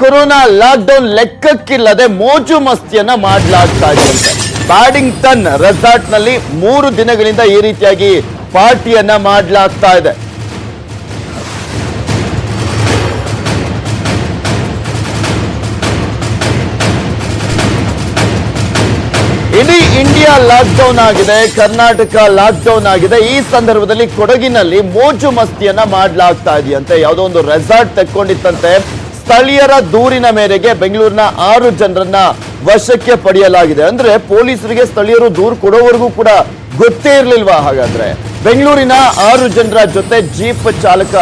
Corona lockdown ಲೆಕ್ಕಕ್ಕಿಲ್ಲದೆ ಮೋಜು ಮಸ್ತಿಯನ್ನ ಮಾಡಲಾಗ್ತಾ ಇದೆ ಬ್ಯಾಡಿಂಗ್ಟನ್ ರೆಸಾರ್ಟ್ನಲ್ಲಿ ಮೂರು ದಿನಗಳಿಂದ ಈ ರೀತಿಯಾಗಿ ಪಾರ್ಟಿಯನ್ನ ಮಾಡಲಾಗ್ತಾ ಇದೆ. ಇಡೀ ಇಂಡಿಯಾ ಲಾಕ್ಡೌನ್ ಆಗಿದೆ, ಕರ್ನಾಟಕ ಲಾಕ್ಡೌನ್ ಆಗಿದೆ. ಈ ಸಂದರ್ಭದಲ್ಲಿ ಕೊಡಗಿನಲ್ಲಿ ಮೋಜು ಮಸ್ತಿಯನ್ನ ಮಾಡಲಾಗ್ತಾ ಇದೆಯಂತೆ. ಯಾವುದೋ ಒಂದು ರೆಸಾರ್ಟ್ ತೆಕ್ಕೊಂಡಿತ್ತಂತೆ. ಸ್ಥಳೀಯರ ದೂರಿನ ಮೇರೆಗೆ ಬೆಂಗಳೂರಿನ ಆರು ಜನರನ್ನ ವಶಕ್ಕೆ ಪಡೆಯಲಾಗಿದೆ. ಅಂದ್ರೆ ಪೊಲೀಸರಿಗೆ ಸ್ಥಳೀಯರು ದೂರು ಕೊಡೋವರೆಗೂ ಕೂಡ ಗೊತ್ತೇ ಇರಲಿಲ್ವಾ? ಹಾಗಾದ್ರೆ ಬೆಂಗಳೂರಿನ ಆರು ಜನರ ಜೊತೆ ಜೀಪ್ ಚಾಲಕ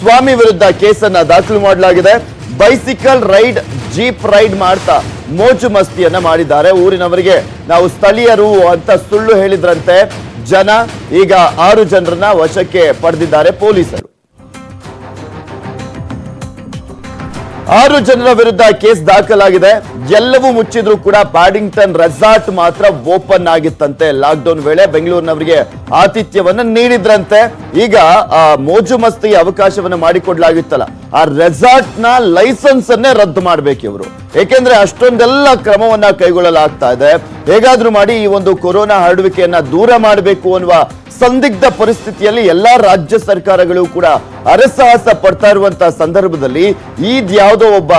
ಸ್ವಾಮಿ ವಿರುದ್ಧ ಕೇಸನ್ನ ದಾಖಲು ಮಾಡಲಾಗಿದೆ. ಬೈಸಿಕಲ್ ರೈಡ್, ಜೀಪ್ ರೈಡ್ ಮಾಡ್ತಾ ಮೋಜು ಮಸ್ತಿಯನ್ನ ಮಾಡಿದ್ದಾರೆ. ಊರಿನವರಿಗೆ ನಾವು ಸ್ಥಳೀಯರು ಅಂತ ಸುಳ್ಳು ಹೇಳಿದ್ರಂತೆ. ಜನ ಈಗ ಆರು ಜನರನ್ನ ವಶಕ್ಕೆ ಪಡೆದಿದ್ದಾರೆ ಪೊಲೀಸರು. ಆರು ಜನರ ವಿರುದ್ಧ ಕೇಸ್ ದಾಖಲಾಗಿದೆ. ಎಲ್ಲವೂ ಮುಚ್ಚಿದ್ರು ಕೂಡ ಪ್ಯಾಡಿಂಗ್ಟನ್ ರೆಸಾರ್ಟ್ ಮಾತ್ರ ಓಪನ್ ಆಗಿತ್ತಂತೆ. ಲಾಕ್ಡೌನ್ ವೇಳೆ ಬೆಂಗಳೂರಿನವರಿಗೆ ಆತಿಥ್ಯವನ್ನ ನೀಡಿದ್ರಂತೆ. ಈಗ, ಆ, ಮೋಜು ಮಸ್ತಿ ಅವಕಾಶವನ್ನ ಮಾಡಿಕೊಡ್ಲಾಗಿತ್ತಲ್ಲ. ಆ ರೆಸಾರ್ಟ್ನ ಲೈಸೆನ್ಸ್ ಅನ್ನೇ ರದ್ದು ಮಾಡ್ಬೇಕು ಇವರು ಏಕೆಂದ್ರೆ ಅಷ್ಟೊಂದೆಲ್ಲ ಕ್ರಮವನ್ನ ಕೈಗೊಳ್ಳಲಾಗ್ತಾ ಇದೆ. ಹೇಗಾದ್ರೂ ಮಾಡಿ ಈ ಒಂದು ಕೊರೋನಾ ಹರಡುವಿಕೆಯನ್ನ ದೂರ ಮಾಡಬೇಕು ಅನ್ನುವ ಸಂದಿಗ್ಧ ಪರಿಸ್ಥಿತಿಯಲ್ಲಿ ಎಲ್ಲಾ ರಾಜ್ಯ ಸರ್ಕಾರಗಳು ಕೂಡ ಅರಸಾಹಸ ಪಡ್ತಾ ಇರುವಂತಹ ಸಂದರ್ಭದಲ್ಲಿ ಇದ್ಯಾವುದೋ ಒಬ್ಬ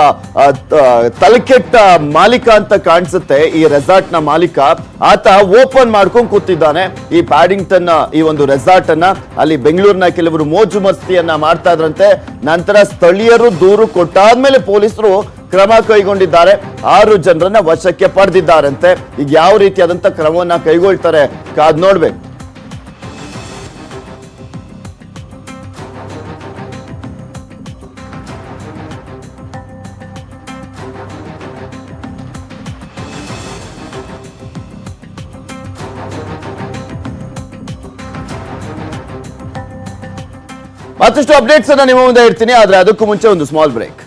ತಲೆಕೆಟ್ಟ ಮಾಲೀಕ ಅಂತ ಕಾಣಿಸುತ್ತೆ, ಈ ರೆಸಾರ್ಟ್ನ ಮಾಲೀಕ. ಆತ ಓಪನ್ ಮಾಡ್ಕೊಂಡು ಕೂತಿದ್ದಾನೆ. ಈ ಪ್ಯಾಡಿಂಗ್ಟನ್ ಈ ಒಂದು ರೆಸಾರ್ಟ್ ಅನ್ನ, ಅಲ್ಲಿ ಬೆಂಗಳೂರಿನ ಕೆಲವರು ಮೋಜು ಮಸ್ತಿಯನ್ನ ಮಾಡ್ತಾ ಇದ್ರಂತೆ. ನಂತರ ಸ್ಥಳೀಯರು ದೂರು ಕೊಟ್ಟಾದ್ಮೇಲೆ ಪೊಲೀಸರು ಕ್ರಮ ಕೈಗೊಂಡಿದ್ದಾರೆ. ಆರು ಜನರನ್ನ ವಶಕ್ಕೆ ಪಡೆದಿದ್ದಾರಂತೆ. ಈಗ ಯಾವ ರೀತಿಯಾದಂತ ಕ್ರಮವನ್ನ ಕೈಗೊಳ್ತಾರೆ? ಕಾದ್ ನೋಡ್ಬೇಕು. ಮತ್ತಷ್ಟು ಅಪ್ಡೇಟ್ಸ್ ಅನ್ನ ನಿಮ್ಮ ಮುಂದೆ ಇಡ್ತೀನಿ. ಆದ್ರೆ ಅದಕ್ಕೂ ಮುಂಚೆ ಒಂದು ಸ್ಮಾಲ್ ಬ್ರೇಕ್